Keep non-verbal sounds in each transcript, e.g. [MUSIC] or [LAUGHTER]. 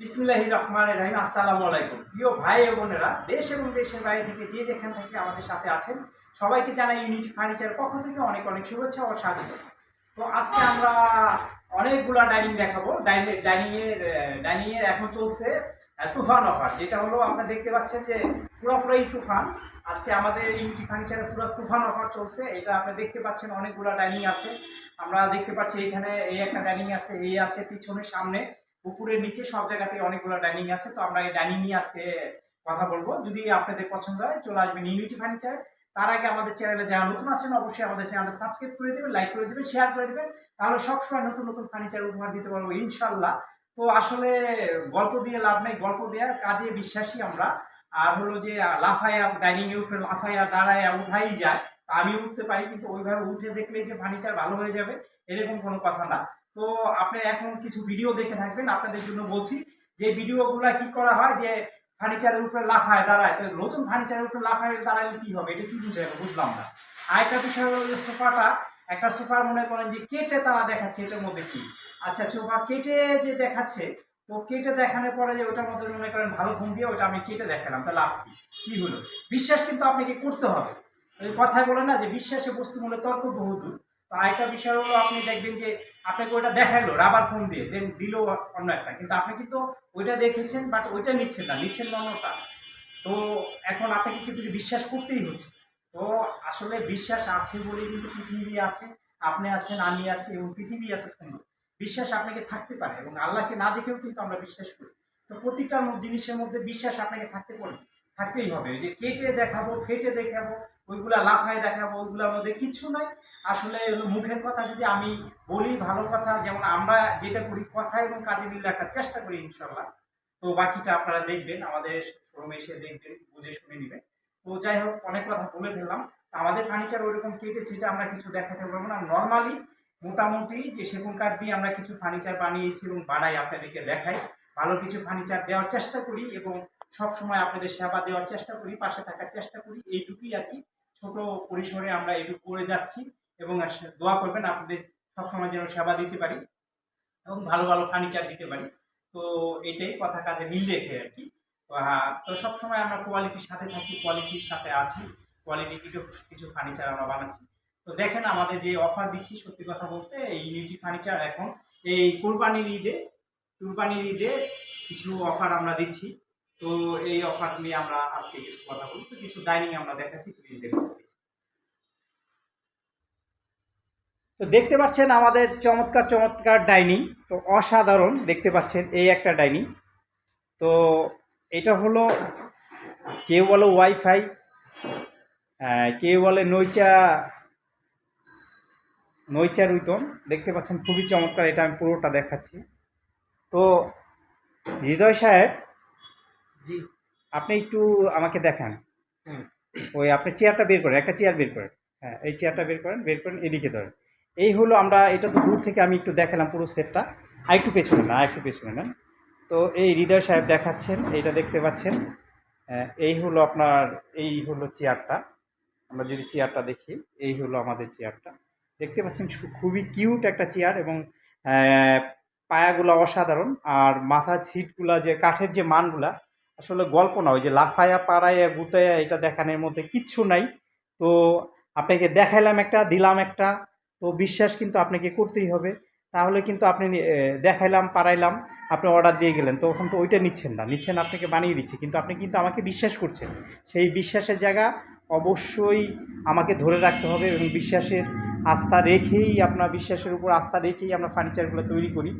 বিসমিল্লাহি রহমান রাহিম, আসসালামু আলাইকুম। প্রিয় ভাই ও বোনেরা, দেশ এবং দেশের বাইরে থেকে যে যেখান থেকে আমাদের সাথে আছেন, সবাইকে জানাই ইউনিটি ফার্নিচার পক্ষ থেকে অনেক অনেক শুভেচ্ছা ও স্বাগত। তো আজকে আমরা অনেকগুলা ডাইনিং দেখাবো। ডাইনিং ডাইনিংয়ের ডাইনিংয়ের এখন চলছে তুফান অফার যেটা হলো আপনারা দেখতে পাচ্ছেন যে পুরোপুরি তুফান। আজকে আমাদের ইউনিটি ফার্নিচারে পুরো তুফান অফার চলছে, এটা আপনি দেখতে পাচ্ছেন অনেকগুলো ডাইনিং আছে। আমরা দেখতে পাচ্ছি এখানে এই একটা ডাইনিং আছে, এই আছে, পিছনে, সামনে। উপরের নিচে সব জায়গাতে অনেকগুলো ডাইনিং আছে, তো আমরা এই ডাইনিং নিয়ে আজকে কথা বলব। যদি আপনাদের পছন্দ হয়, চলে আসবেন ইউনিটি ফার্নিচার তার আগে আমাদের চ্যানেলে যারা নতুন আছেন, অবশ্যই আমাদের চ্যানেলটা সাবস্ক্রাইব করে দেবেন লাইক করে দেবেন শেয়ার করে দেবেন। তাহলে সবসময় নতুন নতুন ফার্নিচার উপহার দিতে পারব ইনশাল্লাহ তো আসলে গল্প দিয়ে লাভ নেই, গল্প দেওয়ার কাজে বিশ্বাসী আমরা। আর হলো যে, লাফায়া ডাইনিং এর উপরে লাফায়া, দাঁড়ায়া, উঠাই যায় আমি উঠতে পারি, কিন্তু ওইভাবে উঠে দেখলেই যে ফার্নিচার ভালো হয়ে যাবে, এরকম কোনো কথা না। তো আপনি এখন কিছু ভিডিও দেখে থাকবেন, আপনাদের জন্য বলছি যে ভিডিওগুলো কি করা হয়, যে ফার্নিচারের উপরে লাফায় দাঁড়ায়। তো নতুন ফার্নিচারের উপরে লাফায় দাঁড়ালে কি হবে? এটা কি বুঝে বুঝলাম না। আরেকটা বিষয় হলো যে সোফাটা, একটা সোফার মনে করেন যে কেটে তারা দেখাচ্ছে, এটার মধ্যে কি? আচ্ছা সোফা কেটে যে দেখাচ্ছে, তো কেটে দেখানোর পরে যে ওটার মধ্যে মনে করেন ভালো ঘুম দিয়ে ওটা আমি কেটে দেখালাম, তা লাভ কি? কি হলো? বিশ্বাস কিন্তু আপনাকে করতে হবে। ওই কথায় বলে না যে বিশ্বাসে বস্তু মূলে তর্ক বহুদূর। তো আরেকটা বিষয় হলো, আপনি দেখবেন যে আপনাকে ওইটা দেখাল রাবার ফোন দিয়ে দেন দিল অন্য একটা। কিন্তু আপনি কিন্তু ওইটা দেখেছেন বাট ওইটা নিচ্ছেন না নিচ্ছেন না অন্যটা। তো এখন আপনাকে কিন্তু বিশ্বাস করতেই হচ্ছে। তো আসলে বিশ্বাস আছে বলেই কিন্তু পৃথিবী আছে, আপনি আছেন, আমি আছি, এবং পৃথিবী এত সুন্দর। বিশ্বাস আপনাকে থাকতে পারে, এবং আল্লাহকে না দেখেও কিন্তু আমরা বিশ্বাস করি। তো প্রতিটা জিনিসের মধ্যে বিশ্বাস আপনাকে থাকতে পারে থাকতেই হবে। যে কেটে দেখাবো, ফেটে দেখাবো, ওইগুলা লাফায় দেখাবো, ওইগুলোর মধ্যে কিচ্ছু নাই। আসলে মুখের কথা যদি আমি বলি, ভালো কথা, যেমন আমরা যেটা করি, কথা এবং কাজে মিল রাখার চেষ্টা করি ইনশাল্লাহ তো বাকিটা আপনারা দেখবেন, আমাদের শোরুমে এসে দেখবেন, বুঝে শুনে নেবেন। তো যাই হোক, অনেক কথা বলে ফেললাম। আমাদের ফার্নিচার ওইরকম কেটে ছেটে আমরা কিছু দেখাতে পারব না। নর্মালি মোটামুটি যে সেগুন কাঠ দিয়ে আমরা কিছু ফার্নিচার বানিয়েছি এবং বানাই, আপনাদেরকে দেখাই। ভালো কিছু ফার্নিচার দেওয়ার চেষ্টা করি এবং সব সময় আপনাদের সেবা দেওয়ার চেষ্টা করি, পাশে থাকার চেষ্টা করি। এইটুকুই আর কি। ছোট পরিসরে আমরা এইটুকু করে যাচ্ছি। এবং দোয়া করবেন আপনাদের সবসময় যেন সেবা দিতে পারি এবং ভালো ভালো ফার্নিচার দিতে পারি। তো এটাই কথা কাজে মিল রেখে আর কি। হ্যাঁ তো সবসময় আমরা কোয়ালিটির সাথে থাকি কোয়ালিটির সাথে আছি কোয়ালিটি কিছু কিছু ফার্নিচার আমরা বানাচ্ছি। তো দেখেন আমাদের যে অফার দিচ্ছি সত্যি কথা বলতে, এই ইউনিটি ফার্নিচার এখন, এই কোরবানির ঈদে কোরবানির ঈদে কিছু অফার আমরা দিচ্ছি। তো এই অফার নিয়ে আমরা আজকে কিছু কথা বলব। তো কিছু ডাইনিং আমরা দেখাচ্ছি প্লিজ দেখুন। তো দেখতে পাচ্ছেন আমাদের চমৎকার চমৎকার ডাইনিং তো অসাধারণ দেখতে পাচ্ছেন এই একটা ডাইনিং তো এটা হলো কেউ বলো ওয়াইফাই কেউ বলে নৈচা নৈচা রুইতন। দেখতে পাচ্ছেন খুবই চমৎকার এটা আমি পুরোটা দেখাচ্ছি। তো হৃদয় সাহেব জি। আপনি একটু আমাকে দেখান। ওই আপনি চেয়ারটা বের করেন একটা চেয়ার বের করেন। হ্যাঁ এই চেয়ারটা বের করেন বের করেন এদিকে ধরেন। এই হলো আমরা, এটা তো দূর থেকে আমি একটু দেখালাম পুরো সেটটা আর একটু পেছনে না একটু পেছনে নেন। তো এই হৃদয় সাহেব দেখাচ্ছেন, এইটা দেখতে পাচ্ছেন। এই হলো আপনার, এই হলো চেয়ারটা। আমরা যদি চেয়ারটা দেখি, এই হলো আমাদের চেয়ারটা। দেখতে পাচ্ছেন খুবই কিউট একটা চেয়ার এবং পায়াগুলো অসাধারণ। আর মাথার সিটগুলা যে, কাঠের যে মানগুলা, আসলে গল্প না, ওই যে লাফায়া, পাড়ায়া, গুতায়া, এটা দেখানোর মধ্যে কিচ্ছু নাই। তো আপনাকে দেখাইলাম একটা, দিলাম একটা। তো বিশ্বাস কিন্তু আপনাকে করতেই হবে। তাহলে কিন্তু আপনি দেখাইলাম পারাইলাম আপনি অর্ডার দিয়ে গেলেন। তখন তো ওইটা নিচ্ছেন না, নিচ্ছেন আপনাকে বানিয়ে দিচ্ছে। কিন্তু আপনি কিন্তু আমাকে বিশ্বাস করছেন। সেই বিশ্বাসের জায়গা অবশ্যই আমাকে ধরে রাখতে হবে এবং বিশ্বাসের আস্থা রেখেই, আপনার বিশ্বাসের উপর আস্থা রেখেই আমরা ফার্নিচারগুলো তৈরি করি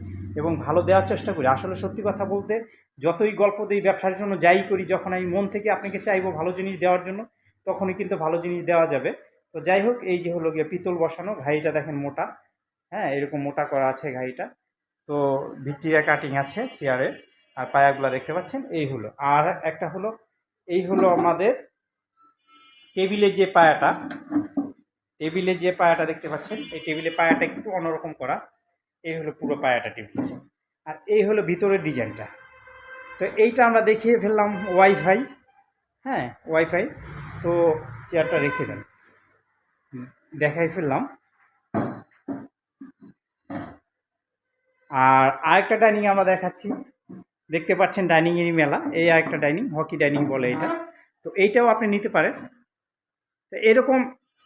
এবং ভালো দেওয়ার চেষ্টা করি। আসলে সত্যি কথা বলতে, যতই গল্প দিই, ব্যবসার জন্য যাই করি, যখন আমি মন থেকে আপনাকে চাইব ভালো জিনিস দেওয়ার জন্য, তখনই কিন্তু ভালো জিনিস দেওয়া যাবে। তো যাই হোক এই যে হলো গিয়ে পিতল বসানো ঘাইটা দেখেন মোটা। হ্যাঁ এরকম মোটা করা আছে ঘাইটা তো ভিক্টোরিয়া কাটিং আছে চেয়ারের আর পায়াগুলো দেখতে পাচ্ছেন, এই হলো। আর একটা হলো, এই হলো আমাদের টেবিলের যে পায়াটা, টেবিলের যে পায়াটা দেখতে পাচ্ছেন, এই টেবিলের পায়াটা একটু অন্যরকম করা। এই হলো পুরো পায়াটা টেবিল। আর এই হলো ভিতরের ডিজাইনটা। তো এইটা আমরা দেখিয়ে ফেললাম ওয়াইফাই হ্যাঁ ওয়াইফাই তো চেয়ারটা রেখে দেন। দেখাই ফেললাম। আর আরেকটা ডাইনিং আমরা দেখাচ্ছি। দেখতে পাচ্ছেন ডাইনিংয়েরই মেলা। এই আরেকটা ডাইনিং হকি ডাইনিং বলে এটা। তো এইটাও আপনি নিতে পারেন। তো এরকম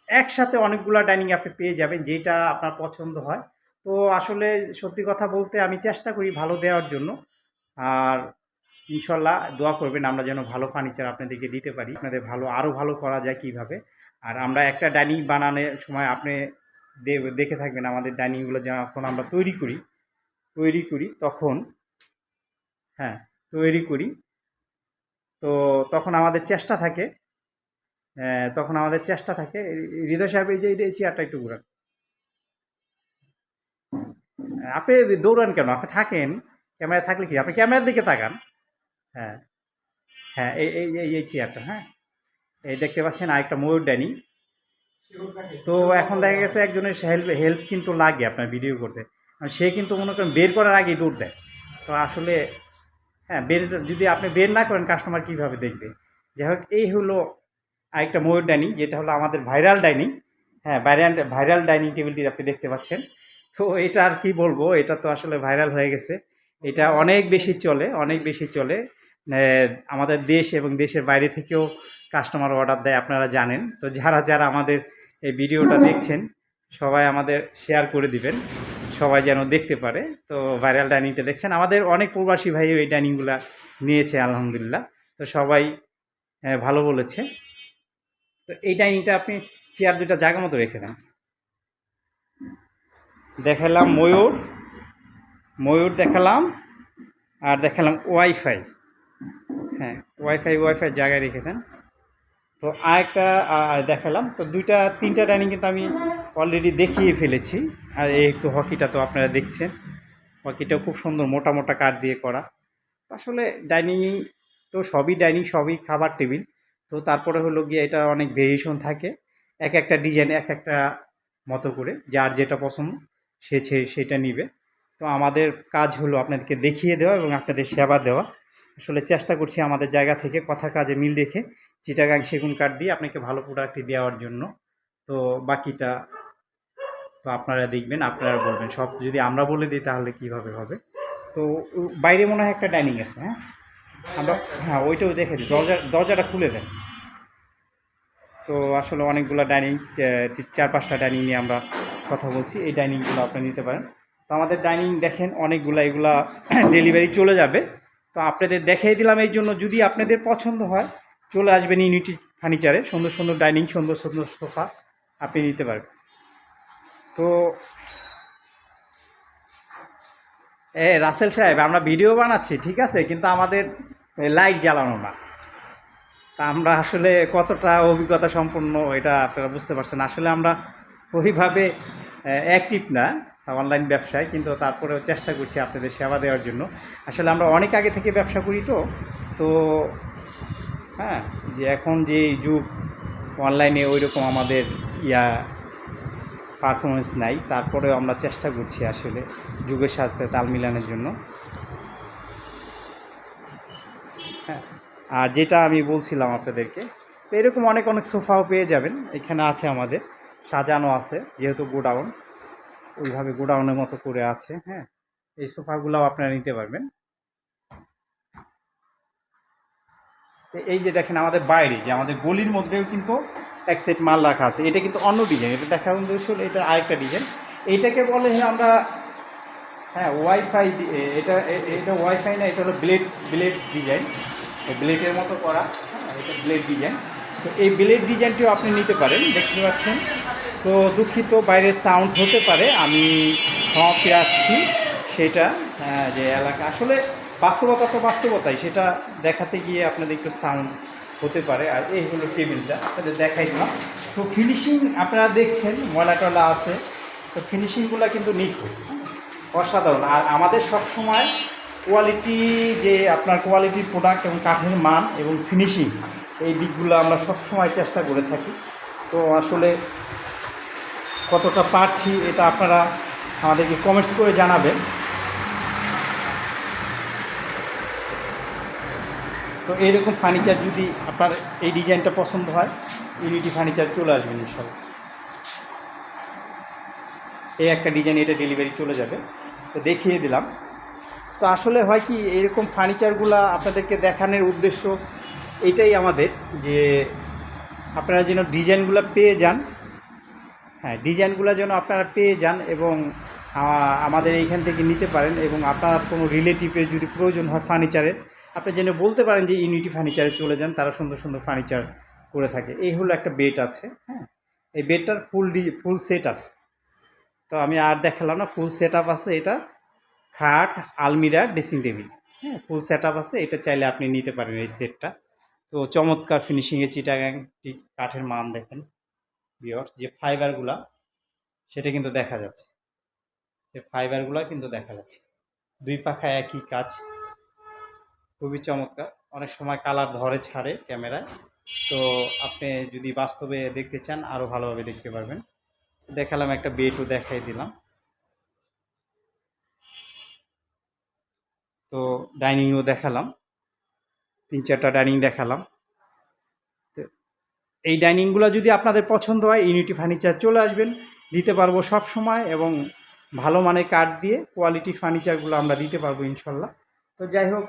একসাথে অনেকগুলো ডাইনিং আপনি পেয়ে যাবেন, যেটা আপনার পছন্দ হয়। তো আসলে সত্যি কথা বলতে আমি চেষ্টা করি ভালো দেওয়ার জন্য। আর ইনশাল্লাহ দোয়া করবেন আমরা যেন ভালো ফার্নিচার আপনাদেরকে দিতে পারি। আপনাদের ভালো আরও ভালো করা যায় কীভাবে। আর আমরা একটা ডাইনিং বানানোর সময় আপনি দেখে থাকবেন আমাদের ডাইনিংগুলো যখন আমরা তৈরি করি তৈরি করি তখন হ্যাঁ তৈরি করি। তো তখন আমাদের চেষ্টা থাকে আহ, তখন আমাদের চেষ্টা থাকে। হৃদয় সাহেব এই যে এই চেয়ারটা একটু ঘুরান। আপনি দৌড়ান কেন? আপনি থাকেন ক্যামেরা থাকলে কি? আপনি ক্যামেরার দিকে তাকান। হ্যাঁ হ্যাঁ এই এই এই চেয়ারটা হ্যাঁ। এই দেখতে পাচ্ছেন আরেকটা ময়ূর ডাইনিং। তো এখন দেখা গেছে একজনের হেল্প হেল্প কিন্তু লাগে আপনার ভিডিও করতে। সে কিন্তু মনে করেন বের করার আগেই দৌড় দেয়। তো আসলে হ্যাঁ বের যদি আপনি বের না করেন কাস্টমার কীভাবে দেখবে? যাই হোক, এই হলো আরেকটা ময়ূর ডাইনিং, যেটা হলো আমাদের ভাইরাল ডাইনিং। হ্যাঁ ভাইরাল ভাইরাল ডাইনিং টেবিলটি আপনি দেখতে পাচ্ছেন। তো এটা আর কি বলব, এটা তো আসলে ভাইরাল হয়ে গেছে। এটা অনেক বেশি চলে, অনেক বেশি চলে। আমাদের দেশ এবং দেশের বাইরে থেকেও কাস্টমার অর্ডার দেয়, আপনারা জানেন। তো যারা যারা আমাদের এই ভিডিওটা দেখছেন, সবাই আমাদের শেয়ার করে দিবেন। সবাই যেন দেখতে পারে। তো ভাইরাল ডাইনিংটা দেখছেন। আমাদের অনেক প্রবাসী ভাই এই ডাইনিংগুলা নিয়েছে, আলহামদুলিল্লাহ। তো সবাই ভালো বলেছে। তো এই ডাইনিংটা আপনি চেয়ার দুটা জায়গা মতো রেখে দেন। দেখালাম ময়ূর। ময়ূর দেখালাম। আর দেখালাম ওয়াইফাই হ্যাঁ ওয়াইফাই ওয়াইফাই জায়গায় রেখেছেন তো আরেকটা আহ, দেখালাম। তো দুইটা তিনটা ডাইনিং কিন্তু আমি অলরেডি দেখিয়ে ফেলেছি। আর এই তো হকিটা তো আপনারা দেখছেন। হকিটাও খুব সুন্দর মোটা মোটা কাঠ দিয়ে করা। আসলে ডাইনিং তো সবই ডাইনিং সবই খাবার টেবিল তো তারপরে হলো গিয়ে এটা অনেক ভেরিয়েশন থাকে। এক একটা ডিজাইন এক একটা মতো করে যার যেটা পছন্দ সে- সেটা নিবে। তো আমাদের কাজ হলো আপনাদেরকে দেখিয়ে দেওয়া এবং আপনাদের সেবা দেওয়া। আসলে চেষ্টা করছি আমাদের জায়গা থেকে কথা কাজে মিল রেখে চিটাগাং সেগুন কাঠ দিয়ে আপনাকে ভালো প্রোডাক্টটি দেওয়ার জন্য। তো বাকিটা তো আপনারা দেখবেন, আপনারা বলবেন। সব যদি আমরা বলে দিই, তাহলে কীভাবে হবে? তো বাইরে মনে হয় একটা ডাইনিং আছে হ্যাঁ? আমরা হ্যাঁ ওইটাও দেখে দিই। দরজা, দরজাটা খুলে দেন। তো আসলে অনেকগুলো ডাইনিং চার পাঁচটা ডাইনিং নিয়ে আমরা কথা বলছি। এই ডাইনিংগুলো আপনি নিতে পারেন। তো আমাদের ডাইনিং দেখেন, অনেকগুলো এগুলা [COUGHS] ডেলিভারি চলে যাবে। তো আপনাদের দেখিয়ে দিলাম, এই জন্য যদি আপনাদের পছন্দ হয় চলে আসবেন ইউনিটি ফার্নিচারে সুন্দর সুন্দর ডাইনিং সুন্দর সুন্দর সোফা আপনি নিতে পারবেন। তো, এ, রাসেল সাহেব, আমরা ভিডিও বানাচ্ছি, ঠিক আছে? কিন্তু আমাদের লাইট জ্বালানো না। তা আমরা আসলে কতটা অভিজ্ঞতা সম্পন্ন, এটা আপনারা বুঝতে পারছেন। আসলে আমরা ওইভাবে অ্যাক্টিভ না অনলাইন ব্যবসায়, কিন্তু তারপরেও চেষ্টা করছি আপনাদের সেবা দেওয়ার জন্য। আসলে আমরা অনেক আগে থেকে ব্যবসা করি তো। তো হ্যাঁ যে এখন যে যুগ, অনলাইনে ওই রকম আমাদের ইয়া পারফরমেন্স নাই, তারপরেও আমরা চেষ্টা করছি আসলে যুগের সাথে তাল মিলানোর জন্য। হ্যাঁ আর যেটা আমি বলছিলাম আপনাদেরকে, তো এরকম অনেক অনেক সোফাও পেয়ে যাবেন, এখানে আছে আমাদের, সাজানো আছে, যেহেতু গোডাউন, ওইভাবে গোডাউনের মতো করে আছে হ্যাঁ এই সোফাগুলোও আপনারা নিতে পারবেন। তো এই যে দেখেন আমাদের বাইরে যে আমাদের গলির মধ্যেও কিন্তু এক সেট মাল রাখা আছে। এটা কিন্তু অন্য ডিজাইন এটা দেখার উদ্দেশ্য হলো এটা আরেকটা ডিজাইন এইটাকে বলে আমরা হ্যাঁ ওয়াইফাই এটা এটা ওয়াইফাই না এটা হলো ব্লেড ব্লেড ডিজাইন ব্লেডের মতো করা হ্যাঁ এটা ব্লেড ডিজাইন তো এই ব্লেড ডিজাইনটিও আপনি নিতে পারেন দেখতে পাচ্ছেন। তো দুঃখিত বাইরের সাউন্ড হতে পারে আমি ক্ষমা প্রার্থী সেটা হ্যাঁ, যে এলাকা আসলে বাস্তবতা তো বাস্তবতাই, সেটা দেখাতে গিয়ে আপনাদের একটু সাউন্ড হতে পারে, আর এই হলো টেবিলটা, তাহলে দেখাই দিলাম। তো ফিনিশিং আপনারা দেখছেন ময়লা টলা আছে, তো ফিনিশিংগুলো কিন্তু নিখুঁত, অসাধারণ। আর আমাদের সব সময় কোয়ালিটি যে আপনার কোয়ালিটির প্রোডাক্ট এবং কাঠের মান এবং ফিনিশিং এই দিকগুলো আমরা সব সময় চেষ্টা করে থাকি। তো আসলে কতটা পারছি, এটা আপনারা আমাদেরকে কমেন্টস করে জানাবেন। তো এইরকম ফার্নিচার যদি আপনার এই ডিজাইনটা পছন্দ হয় ইউনিটি ফার্নিচার চলে আসবেন সব এই একটা ডিজাইন এটা ডেলিভারি চলে যাবে। তো দেখিয়ে দিলাম। তো আসলে হয় কি এরকম ফার্নিচারগুলো আপনাদেরকে দেখানোর উদ্দেশ্য এটাই আমাদের যে আপনারা যেন ডিজাইনগুলো পেয়ে যান হ্যাঁ ডিজাইনগুলো যেন আপনারা পেয়ে যান এবং আমাদের এইখান থেকে নিতে পারেন এবং আপনার কোনো রিলেটিভের যদি প্রয়োজন হয় ফার্নিচারের আপনি যেন বলতে পারেন যে ইউনিটি ফার্নিচারে চলে যান, তারা সুন্দর সুন্দর ফার্নিচার করে থাকে। এই হলো একটা বেড আছে হ্যাঁ? এই বেডটার ফুল ডি, ফুল সেট আছে। তো আমি আর দেখালাম না, ফুল সেট আছে এটা, খাট, আলমিরা, ড্রেসিং টেবিল হ্যাঁ? ফুল সেট আছে, এটা চাইলে আপনি নিতে পারেন এই সেটটা। তো চমৎকার ফিনিশিংয়ে চিটাগাং কাঠের মান দেখেন বিয়র যে ফাইবারগুলা, সেটা কিন্তু দেখা যাচ্ছে। যে ফাইবারগুলো কিন্তু দেখা যাচ্ছে। দুই পাখা একই কাজ। খুবই চমৎকার। অনেক সময় কালার ধরে ছাড়ে ক্যামেরায়। তো আপনি যদি বাস্তবে দেখতে চান আরও ভালোভাবে দেখতে পারবেন। দেখালাম একটা বেডও দেখাই দিলাম। তো ডাইনিংও দেখালাম। তিন চারটা ডাইনিং দেখালাম। তো এই ডাইনিংগুলো যদি আপনাদের পছন্দ হয়, ইউনিটি ফার্নিচার চলে আসবেন। দিতে পারব সব সময় এবং ভালো মানের কাঠ দিয়ে কোয়ালিটি ফার্নিচারগুলো আমরা দিতে পারব ইনশাল্লাহ। তো যাই হোক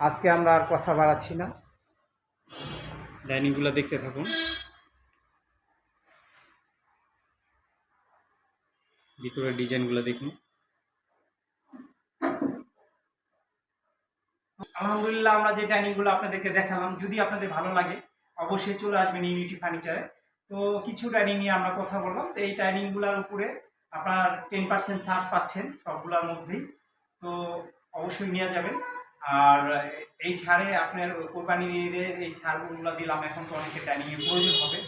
আজকে আমরা আর কথা বাড়াচ্ছি না। ডাইনিংগুলো দেখতে থাকুন। ভিতরের ডিজাইনগুলো দেখুন। আলহামদুলিল্লাহ আমরা যে ডাইনিংগুলো আপনাদেরকে দেখালাম যদি আপনাদের ভালো লাগে অবশ্যই চলে আসবেন ইউনিটি ফার্নিচারে তো কিছু ডাইনিং নিয়ে আমরা কথা বললাম তো এই ডাইনিংগুলোর উপরে আপনার টেন পার্সেন্ট ছাড় পাচ্ছেন সবগুলোর মধ্যেই। তো অবশ্যই নিয়ে যাবেন। আর এই ছাড়ে আপনার কোরবানি ঈদের এই ছাড়গুলো দিলাম, এখন তো অনেকের ডাইনিংয়ের প্রয়োজন হবে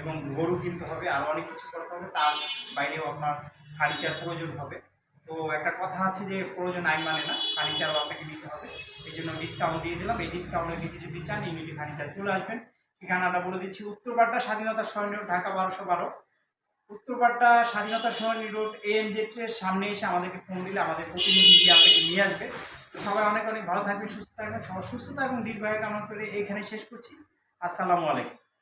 এবং গরু কিনতে হবে, আর অনেক কিছু করতে হবে, তার বাইরেও আপনার ফার্নিচার প্রয়োজন হবে। তো একটা কথা আছে যে প্রয়োজন আইন মানে না ফার্নিচারও আপনাকে নিতে হবে। এই জন্য ডিসকাউন্ট দিয়ে দিলাম। এই ডিসকাউন্টে নিতে যদি চান ইউনিটি ফার্নিচার চলে আসবেন। ঠিকানাটা বলে দিচ্ছি উত্তরপাড্ডা স্বাধীনতা সরণি রোড ঢাকা বারোশো বারো। উত্তরপাড্ডা স্বাধীনতা সরণি রোড এম জেটের সামনে এসে আমাদেরকে ফোন দিলে আমাদের প্রতিনিধি আপনাকে নিয়ে আসবে। সবাই অনেক অনেক ভালো থাকবেন, সুস্থ থাকবেন সবার সুস্থতা এবং দীর্ঘায়ু কামনা করে এখানে শেষ করছি। আসসালামু আলাইকুম।